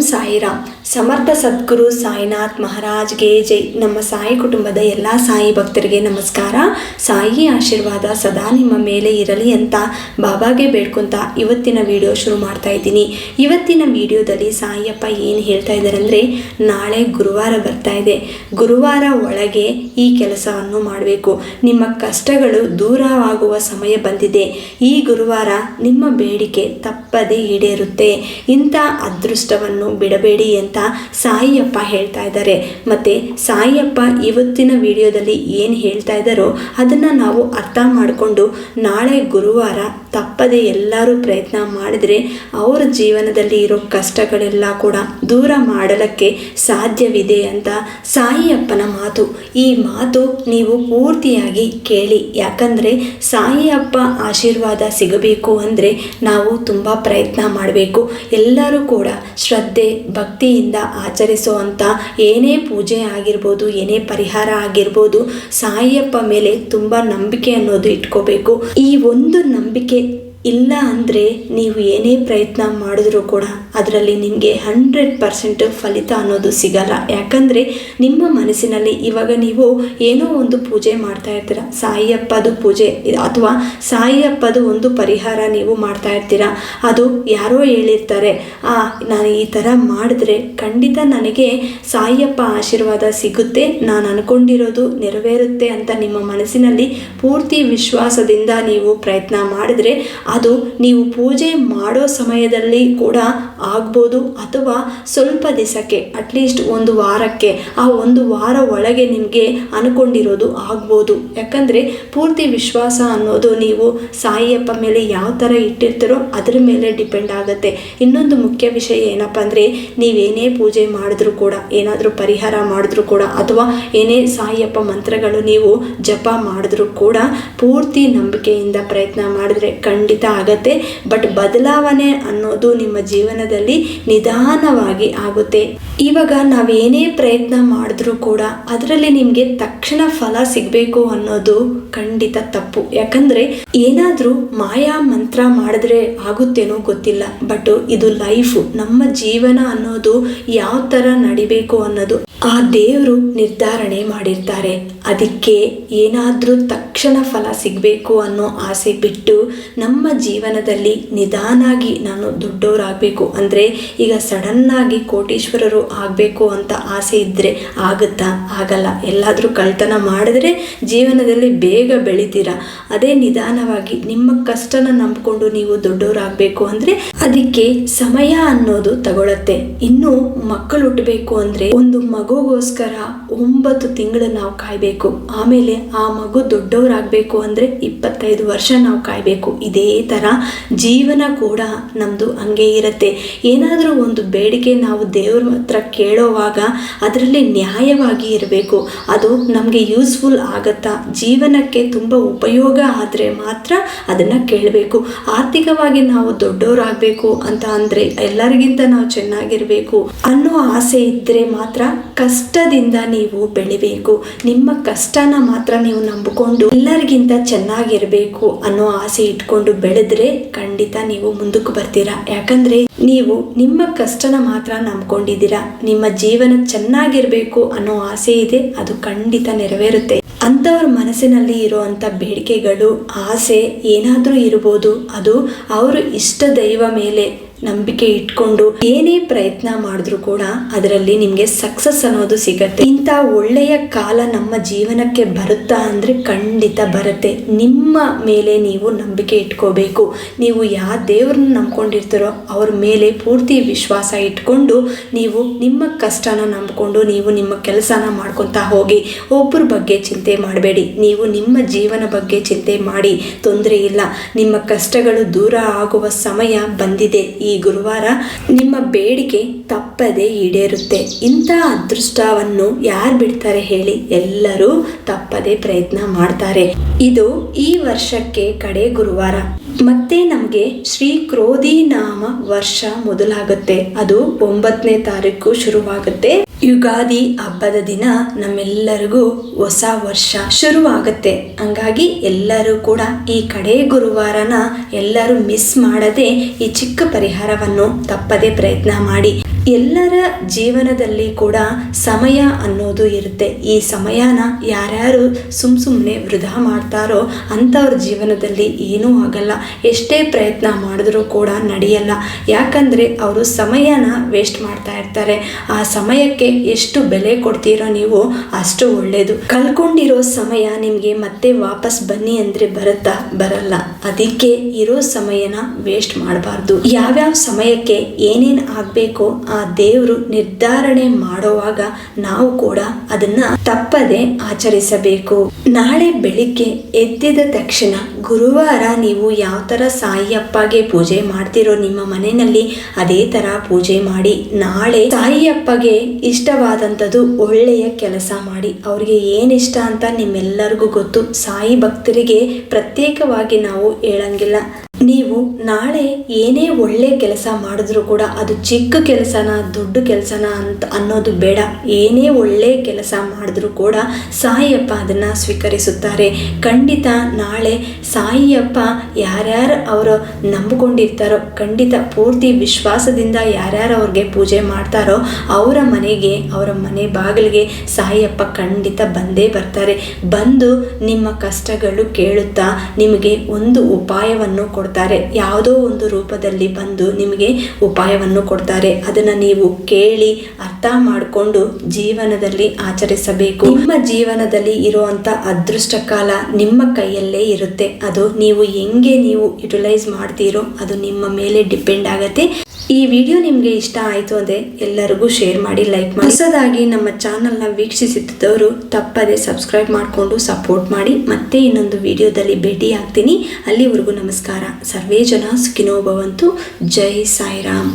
ಸಾಯಿರಾಮ್. ಸಮರ್ಥ ಸದ್ಗುರು ಸಾಯಿನಾಥ್ ಮಹಾರಾಜ್ಗೆ ಜೈ. ನಮ್ಮ ಸಾಯಿ ಕುಟುಂಬದ ಎಲ್ಲ ಸಾಯಿ ಭಕ್ತರಿಗೆ ನಮಸ್ಕಾರ. ಸಾಯಿ ಆಶೀರ್ವಾದ ಸದಾ ನಿಮ್ಮ ಮೇಲೆ ಇರಲಿ ಅಂತ ಬಾಬಾಗೆ ಬೇಡ್ಕೊಂತ ಇವತ್ತಿನ ವಿಡಿಯೋ ಶುರು ಮಾಡ್ತಾ ಇದ್ದೀನಿ. ಇವತ್ತಿನ ವಿಡಿಯೋದಲ್ಲಿ ಸಾಯಿಯಪ್ಪ ಏನು ಹೇಳ್ತಾ ಇದ್ದಾರೆ ಅಂದರೆ, ನಾಳೆ ಗುರುವಾರ ಬರ್ತಾ ಇದೆ. ಗುರುವಾರ ಒಳಗೆ ಈ ಕೆಲಸವನ್ನು ಮಾಡಬೇಕು. ನಿಮ್ಮ ಕಷ್ಟಗಳು ದೂರವಾಗುವ ಸಮಯ ಬಂದಿದೆ. ಈ ಗುರುವಾರ ನಿಮ್ಮ ಬೇಡಿಕೆ ತಪ್ಪದೇ ಈಡೇರುತ್ತೆ. ಇಂಥ ಅದೃಷ್ಟವನ್ನು ಬಿಡಬೇಡಿ ಅಂತ ಸಾಯಿಯಪ್ಪ ಹೇಳ್ತಾ ಇದ್ದಾರೆ. ಮತ್ತು ಸಾಯಿಯಪ್ಪ ಇವತ್ತಿನ ವಿಡಿಯೋದಲ್ಲಿ ಏನು ಹೇಳ್ತಾ ಇದ್ದಾರೋ ಅದನ್ನು ನಾವು ಅರ್ಥ ಮಾಡಿಕೊಂಡು ನಾಳೆ ಗುರುವಾರ ತಪ್ಪದೆ ಎಲ್ಲರೂ ಪ್ರಯತ್ನ ಮಾಡಿದರೆ ಅವರ ಜೀವನದಲ್ಲಿ ಇರೋ ಕಷ್ಟಗಳೆಲ್ಲ ಕೂಡ ದೂರ ಮಾಡಲಿಕ್ಕೆ ಸಾಧ್ಯವಿದೆ ಅಂತ ಸಾಯಿಯಪ್ಪನ ಮಾತು. ಈ ಮಾತು ನೀವು ಪೂರ್ತಿಯಾಗಿ ಕೇಳಿ. ಯಾಕಂದರೆ ಸಾಯಿಯಪ್ಪ ಆಶೀರ್ವಾದ ಸಿಗಬೇಕು ಅಂದರೆ ನಾವು ತುಂಬ ಪ್ರಯತ್ನ ಮಾಡಬೇಕು. ಎಲ್ಲರೂ ಕೂಡ ಶ್ರದ್ಧೆ, ಭಕ್ತಿಯಿಂದ ಆಚರಿಸುವಂಥ ಏನೇ ಪೂಜೆ ಆಗಿರ್ಬೋದು, ಏನೇ ಪರಿಹಾರ ಆಗಿರ್ಬೋದು, ಸಾಯಿಯಪ್ಪ ಮೇಲೆ ತುಂಬ ನಂಬಿಕೆ ಅನ್ನೋದು ಇಟ್ಕೋಬೇಕು. ಈ ಒಂದು ನಂಬಿಕೆ ಇಲ್ಲ ಅಂದರೆ ನೀವು ಏನೇ ಪ್ರಯತ್ನ ಮಾಡಿದ್ರೂ ಕೂಡ ಅದರಲ್ಲಿ ನಿಮಗೆ ಹಂಡ್ರೆಡ್ ಪರ್ಸೆಂಟ್ ಫಲಿತ ಅನ್ನೋದು ಸಿಗಲ್ಲ. ಯಾಕಂದರೆ ನಿಮ್ಮ ಮನಸ್ಸಿನಲ್ಲಿ ಇವಾಗ ನೀವು ಏನೋ ಒಂದು ಪೂಜೆ ಮಾಡ್ತಾ ಇರ್ತೀರ. ಸಾಯಿಯಪ್ಪದು ಪೂಜೆ, ಅಥವಾ ಸಾಯಿಯಪ್ಪದು ಒಂದು ಪರಿಹಾರ ನೀವು ಮಾಡ್ತಾ ಇರ್ತೀರ. ಅದು ಯಾರೋ ಹೇಳಿರ್ತಾರೆ, ಆ, ನಾನು ಈ ಥರ ಮಾಡಿದ್ರೆ ಖಂಡಿತ ನನಗೆ ಸಾಯಿಯಪ್ಪ ಆಶೀರ್ವಾದ ಸಿಗುತ್ತೆ. ನಾನು ಅನ್ಕೊಂಡಿರೋದು ನೆರವೇರುತ್ತೆ ಅಂತ ನಿಮ್ಮ ಮನಸ್ಸಿನಲ್ಲಿ ಪೂರ್ತಿ ವಿಶ್ವಾಸದಿಂದ ನೀವು ಪ್ರಯತ್ನ ಮಾಡಿದ್ರೆ ಅದು ನೀವು ಪೂಜೆ ಮಾಡೋ ಸಮಯದಲ್ಲಿ ಕೂಡ ಆಗ್ಬೋದು ಅಥವಾ ಸ್ವಲ್ಪ ದಿವಸಕ್ಕೆ ಅಟ್ಲೀಸ್ಟ್ ಒಂದು ವಾರಕ್ಕೆ, ಆ ಒಂದು ವಾರ ಒಳಗೆ ನಿಮಗೆ ಅನ್ಕೊಂಡಿರೋದು ಆಗ್ಬೋದು. ಯಾಕಂದರೆ ಪೂರ್ತಿ ವಿಶ್ವಾಸ ಅನ್ನೋದು ನೀವು ಸಾಯಿಯಪ್ಪ ಮೇಲೆ ಯಾವ ಥರ ಇಟ್ಟಿರ್ತೀರೋ ಅದ್ರ ಮೇಲೆ ಡಿಪೆಂಡ್ ಆಗುತ್ತೆ. ಇನ್ನೊಂದು ಮುಖ್ಯ ವಿಷಯ ಏನಪ್ಪ ಅಂದರೆ ನೀವೇನೇ ಪೂಜೆ ಮಾಡಿದ್ರೂ ಕೂಡ, ಏನಾದರೂ ಪರಿಹಾರ ಮಾಡಿದ್ರೂ ಕೂಡ, ಅಥವಾ ಏನೇ ಸಾಯಿಯಪ್ಪ ಮಂತ್ರಗಳು ನೀವು ಜಪ ಮಾಡಿದ್ರೂ ಕೂಡ ಪೂರ್ತಿ ನಂಬಿಕೆಯಿಂದ ಪ್ರಯತ್ನ ಮಾಡಿದ್ರೆ ಖಂಡಿತ ಆಗತ್ತೆ. ಬಟ್ ಬದಲಾವಣೆ ಅನ್ನೋದು ನಿಮ್ಮ ಜೀವನದಲ್ಲಿ ನಿಧಾನವಾಗಿ ಆಗುತ್ತೆ. ಇವಾಗ ನಾವೇನೇ ಪ್ರಯತ್ನ ಮಾಡಿದ್ರೂ ಕೂಡ ಅದರಲ್ಲಿ ನಿಮಗೆ ತಕ್ಷಣ ಫಲ ಸಿಗಬೇಕು ಅನ್ನೋದು ಖಂಡಿತ ತಪ್ಪು. ಯಾಕಂದರೆ ಏನಾದರೂ ಮಾಯಾ ಮಂತ್ರ ಮಾಡಿದ್ರೆ ಆಗುತ್ತೇನೋ ಗೊತ್ತಿಲ್ಲ. ಬಟ್ ಇದು ಲೈಫು, ನಮ್ಮ ಜೀವನ ಅನ್ನೋದು ಯಾವ ಥರ ನಡಿಬೇಕು ಅನ್ನೋದು ಆ ದೇವರು ನಿರ್ಧಾರಣೆ ಮಾಡಿರ್ತಾರೆ. ಅದಕ್ಕೆ ಏನಾದರೂ ತಕ್ಷಣ ಫಲ ಸಿಗಬೇಕು ಅನ್ನೋ ಆಸೆ ಬಿಟ್ಟು ನಮ್ಮ ಜೀವನದಲ್ಲಿ ನಿಧಾನಾಗಿ ನಾನು ದೊಡ್ಡವರಾಗಬೇಕು. ಅಂದರೆ ಈಗ ಸಡನ್ನಾಗಿ ಕೋಟೀಶ್ವರರು ಆಗಬೇಕು ಅಂತ ಆಸೆ ಇದ್ದರೆ ಆಗುತ್ತಾ? ಆಗಲ್ಲ. ಎಲ್ಲಾದರೂ ಕಳ್ತನ ಮಾಡಿದ್ರೆ ಜೀವನದಲ್ಲಿ ಬೇಗ ಬೆಳಿತೀರಾ? ಅದೇ ನಿಧಾನವಾಗಿ ನಿಮ್ಮ ಕಷ್ಟನ ನಂಬಿಕೊಂಡು ನೀವು ದೊಡ್ಡವರಾಗಬೇಕು ಅಂದರೆ ಅದಕ್ಕೆ ಸಮಯ ಅನ್ನೋದು ತಗೊಳತ್ತೆ. ಇನ್ನು ಮಕ್ಕಳು ಹುಟ್ಟಬೇಕು ಅಂದರೆ ಒಂದು ಮಗುಗೋಸ್ಕರ ಒಂಬತ್ತು ತಿಂಗಳು ನಾವು ಕಾಯಬೇಕು. ಆಮೇಲೆ ಆ ಮಗು ದೊಡ್ಡವರಾಗಬೇಕು ಅಂದರೆ ಇಪ್ಪತ್ತೈದು ವರ್ಷ ನಾವು ಕಾಯಬೇಕು. ಇದೇ ಥರ ಜೀವನ ಕೂಡ ನಮ್ಮದು ಹಂಗೆ ಇರುತ್ತೆ. ಏನಾದರೂ ಒಂದು ಬೇಡಿಕೆ ನಾವು ದೇವ್ರ ಹತ್ರ ಕೇಳೋವಾಗ ಅದರಲ್ಲಿ ನ್ಯಾಯವಾಗಿ ಇರಬೇಕು. ಅದು ನಮಗೆ ಯೂಸ್ಫುಲ್ ಆಗತ್ತಾ? ಜೀವನಕ್ಕೆ ತುಂಬ ಉಪಯೋಗ ಆದರೆ ಮಾತ್ರ ಅದನ್ನು ಕೇಳಬೇಕು. ಆರ್ಥಿಕವಾಗಿ ನಾವು ದೊಡ್ಡವರಾಗಬೇಕು ಅಂತ ಅಂದರೆ ಎಲ್ಲರಿಗಿಂತ ನಾವು ಚೆನ್ನಾಗಿರಬೇಕು ಅನ್ನೋ ಆಸೆ ಇದ್ದರೆ ಮಾತ್ರ ಕಷ್ಟದಿಂದ ನೀವು ಬೆಳಿಬೇಕು. ನಿಮ್ಮ ಕಷ್ಟನ ಮಾತ್ರ ನೀವು ನಂಬಿಕೊಂಡು ಎಲ್ಲರಿಗಿಂತ ಚೆನ್ನಾಗಿರಬೇಕು ಅನ್ನೋ ಆಸೆ ಇಟ್ಕೊಂಡು ಬೆಳೆದ್ರೆ ಖಂಡಿತ ನೀವು ಮುಂದಕ್ಕೆ ಬರ್ತೀರಾ. ಯಾಕಂದ್ರೆ ನೀವು ನಿಮ್ಮ ಕಷ್ಟನ ಮಾತ್ರ ನಂಬ್ಕೊಂಡಿದ್ದೀರಾ. ನಿಮ್ಮ ಜೀವನ ಚೆನ್ನಾಗಿರಬೇಕು ಅನ್ನೋ ಆಸೆ ಇದೆ. ಅದು ಖಂಡಿತ ನೆರವೇರುತ್ತೆ. ಅಂಥವ್ರ ಮನಸ್ಸಿನಲ್ಲಿ ಇರುವಂಥ ಬೇಡಿಕೆಗಳು, ಆಸೆ ಏನಾದರೂ ಇರ್ಬೋದು. ಅದು ಅವರು ಇಷ್ಟ ದೈವ ಮೇಲೆ ನಂಬಿಕೆ ಇಟ್ಕೊಂಡು ಏನೇ ಪ್ರಯತ್ನ ಮಾಡಿದ್ರು ಕೂಡ ಅದರಲ್ಲಿ ನಿಮಗೆ ಸಕ್ಸಸ್ ಅನ್ನೋದು ಸಿಗತ್ತೆ. ಇಂಥ ಒಳ್ಳೆಯ ಕಾಲ ನಮ್ಮ ಜೀವನಕ್ಕೆ ಬರುತ್ತಾ ಅಂದರೆ ಖಂಡಿತ ಬರುತ್ತೆ. ನಿಮ್ಮ ಮೇಲೆ ನೀವು ನಂಬಿಕೆ ಇಟ್ಕೋಬೇಕು. ನೀವು ಯಾವ ದೇವ್ರನ್ನ ನಂಬ್ಕೊಂಡಿರ್ತೀರೋ ಅವ್ರ ಮೇಲೆ ಪೂರ್ತಿ ವಿಶ್ವಾಸ ಇಟ್ಕೊಂಡು ನೀವು ನಿಮ್ಮ ಕಷ್ಟನ ನಂಬಿಕೊಂಡು ನೀವು ನಿಮ್ಮ ಕೆಲಸನ ಮಾಡ್ಕೊತಾ ಹೋಗಿ. ಒಬ್ಬರ ಬಗ್ಗೆ ಚಿಂತೆ ಮಾಡಬೇಡಿ. ನೀವು ನಿಮ್ಮ ಜೀವನ ಬಗ್ಗೆ ಚಿಂತೆ ಮಾಡಿ. ತೊಂದರೆ ಇಲ್ಲ. ನಿಮ್ಮ ಕಷ್ಟಗಳು ದೂರ ಆಗುವ ಸಮಯ ಬಂದಿದೆ. ಗುರುವಾರ ನಿಮ್ಮ ಬೇಡಿಕೆ ತಪ್ಪದೆ ಈಡೇರುತ್ತೆ. ಇಂಥ ಅದೃಷ್ಟವನ್ನು ಯಾರು ಬಿಡ್ತಾರೆ ಹೇಳಿ ಎಲ್ಲರೂ ತಪ್ಪದೆ ಪ್ರಯತ್ನ ಮಾಡ್ತಾರೆ. ಇದು ಈ ವರ್ಷಕ್ಕೆ ಕಡೆ ಗುರುವಾರ. ಮತ್ತೆ ನಮಗೆ ಶ್ರೀ ಕ್ರೋಧಿ ನಾಮ ವರ್ಷ ಮೊದಲಾಗುತ್ತೆ. ಅದು ಒಂಬತ್ತನೇ ತಾರೀಕು ಶುರುವಾಗುತ್ತೆ. ಯುಗಾದಿ ಹಬ್ಬದ ದಿನ ನಮ್ಮೆಲ್ಲರಿಗೂ ಹೊಸ ವರ್ಷ ಶುರುವಾಗುತ್ತೆ. ಹಂಗಾಗಿ ಎಲ್ಲರೂ ಕೂಡ ಈ ಕಡೆ ಗುರುವಾರನ ಎಲ್ಲರೂ ಮಿಸ್ ಮಾಡದೆ ಈ ಚಿಕ್ಕ ಪರಿಹಾರವನ್ನು ತಪ್ಪದೆ ಪ್ರಯತ್ನ ಮಾಡಿ. ಎಲ್ಲರ ಜೀವನದಲ್ಲಿ ಕೂಡ ಸಮಯ ಅನ್ನೋದು ಇರುತ್ತೆ. ಈ ಸಮಯನ ಯಾರ್ಯಾರು ಸುಮ್ ಸುಮ್ಮನೆ ವೃಧಾ ಮಾಡ್ತಾರೋ ಅಂಥವ್ರ ಜೀವನದಲ್ಲಿ ಏನೂ ಆಗಲ್ಲ. ಎಷ್ಟೇ ಪ್ರಯತ್ನ ಮಾಡಿದ್ರೂ ಕೂಡ ನಡೆಯಲ್ಲ. ಯಾಕಂದರೆ ಅವರು ಸಮಯನ ವೇಸ್ಟ್ ಮಾಡ್ತಾ ಇರ್ತಾರೆ. ಆ ಸಮಯಕ್ಕೆ ಎಷ್ಟು ಬೆಲೆ ಕೊಡ್ತೀರೋ ನೀವು ಅಷ್ಟು ಒಳ್ಳೆಯದು ಕಳ್ಕೊಂಡಿರೋ ಸಮಯ ನಿಮಗೆ ಮತ್ತೆ ವಾಪಸ್ ಬನ್ನಿ ಅಂದರೆ ಬರುತ್ತಾ? ಬರಲ್ಲ. ಅದಕ್ಕೆ ಇರೋ ಸಮಯನ ವೇಸ್ಟ್ ಮಾಡಬಾರ್ದು. ಯಾವ್ಯಾವ ಸಮಯಕ್ಕೆ ಏನೇನು ಆಗಬೇಕು ಆ ದೇವರು ನಿರ್ಧಾರಣೆ ಮಾಡುವಾಗ ನಾವು ಕೂಡ ಅದನ್ನ ತಪ್ಪದೆ ಆಚರಿಸಬೇಕು. ನಾಳೆ ಬೆಳಿಗ್ಗೆ ಎದ್ದಿದ ತಕ್ಷಣ ಗುರುವಾರ ನೀವು ಯಾವ ಥರ ಸಾಯಿಯಪ್ಪಗೆ ಪೂಜೆ ಮಾಡ್ತಿರೋ ನಿಮ್ಮ ಮನೆಯಲ್ಲಿ ಅದೇ ಥರ ಪೂಜೆ ಮಾಡಿ, ನಾಳೆ ಸಾಯಿಯಪ್ಪಗೆ ಇಷ್ಟವಾದಂಥದ್ದು ಒಳ್ಳೆಯ ಕೆಲಸ ಮಾಡಿ. ಅವ್ರಿಗೆ ಏನಿಷ್ಟ ಅಂತ ನಿಮ್ಮೆಲ್ಲರಿಗೂ ಗೊತ್ತು. ಸಾಯಿ ಭಕ್ತರಿಗೆ ಪ್ರತ್ಯೇಕವಾಗಿ ನಾವು ಹೇಳಂಗಿಲ್ಲ. ನೀವು ನಾಳೆ ಏನೇ ಒಳ್ಳೆ ಕೆಲಸ ಮಾಡಿದ್ರೂ ಕೂಡ ಅದು ಚಿಕ್ಕ ಕೆಲಸನ ದೊಡ್ಡ ಕೆಲಸನ ಅಂತ ಅನ್ನೋದು ಬೇಡ. ಏನೇ ಒಳ್ಳೆ ಕೆಲಸ ಮಾಡಿದ್ರೂ ಕೂಡ ಸಾಯಿಯಪ್ಪ ಅದನ್ನು ಸ್ವೀಕರಿಸುತ್ತಾರೆ. ಖಂಡಿತ ನಾಳೆ ಸಾಯಿಯಪ್ಪ ಯಾರ್ಯಾರು ಅವರು ನಂಬಿಕೊಂಡಿರ್ತಾರೋ, ಖಂಡಿತ ಪೂರ್ತಿ ವಿಶ್ವಾಸದಿಂದ ಯಾರ್ಯಾರು ಅವ್ರಿಗೆ ಪೂಜೆ ಮಾಡ್ತಾರೋ ಅವರ ಮನೆಗೆ, ಅವರ ಮನೆ ಬಾಗಿಲಿಗೆ ಸಾಯಿಯಪ್ಪ ಖಂಡಿತ ಬಂದೇ ಬರ್ತಾರೆ. ಬಂದು ನಿಮ್ಮ ಕಷ್ಟಗಳು ಕೇಳುತ್ತಾ ನಿಮಗೆ ಒಂದು ಉಪಾಯವನ್ನು ಕೊಡ್ತಾರೆ ಯಾವುದೋ ಒಂದು ರೂಪದಲ್ಲಿ ಬಂದು ನಿಮಗೆ ಉಪಾಯವನ್ನು ಕೊಡ್ತಾರೆ. ಅದನ್ನು ನೀವು ಕೇಳಿ ಅರ್ಥ ಮಾಡಿಕೊಂಡು ಜೀವನದಲ್ಲಿ ಆಚರಿಸಬೇಕು. ನಿಮ್ಮ ಜೀವನದಲ್ಲಿ ಇರುವಂಥ ಅದೃಷ್ಟ ಕಾಲ ನಿಮ್ಮ ಕೈಯಲ್ಲೇ ಇರುತ್ತೆ. ಅದು ನೀವು ಹೆಂಗೆ ನೀವು ಯುಟಿಲೈಸ್ ಮಾಡ್ತೀರೋ ಅದು ನಿಮ್ಮ ಮೇಲೆ ಡಿಪೆಂಡ್ ಆಗುತ್ತೆ. ಈ ವಿಡಿಯೋ ನಿಮಗೆ ಇಷ್ಟ ಆಯಿತು ಅಂದರೆ ಎಲ್ಲರಿಗೂ ಶೇರ್ ಮಾಡಿ ಲೈಕ್ ಮಾಡಿ. ಹೊಸದಾಗಿ ನಮ್ಮ ಚಾನಲ್ನ ವೀಕ್ಷಿಸುತ್ತಿದ್ದವರು ತಪ್ಪದೆ ಸಬ್ಸ್ಕ್ರೈಬ್ ಮಾಡಿಕೊಂಡು ಸಪೋರ್ಟ್ ಮಾಡಿ. ಮತ್ತೆ ಇನ್ನೊಂದು ವಿಡಿಯೋದಲ್ಲಿ ಭೇಟಿ ಆಗ್ತೀನಿ. ಅಲ್ಲಿವರೆಗೂ ನಮಸ್ಕಾರ. ಸರ್ವೇ ಜನ ಸುಖಿನೋ ಭವಂತು. ಜೈ ಸಾಯಿರಾಮ್.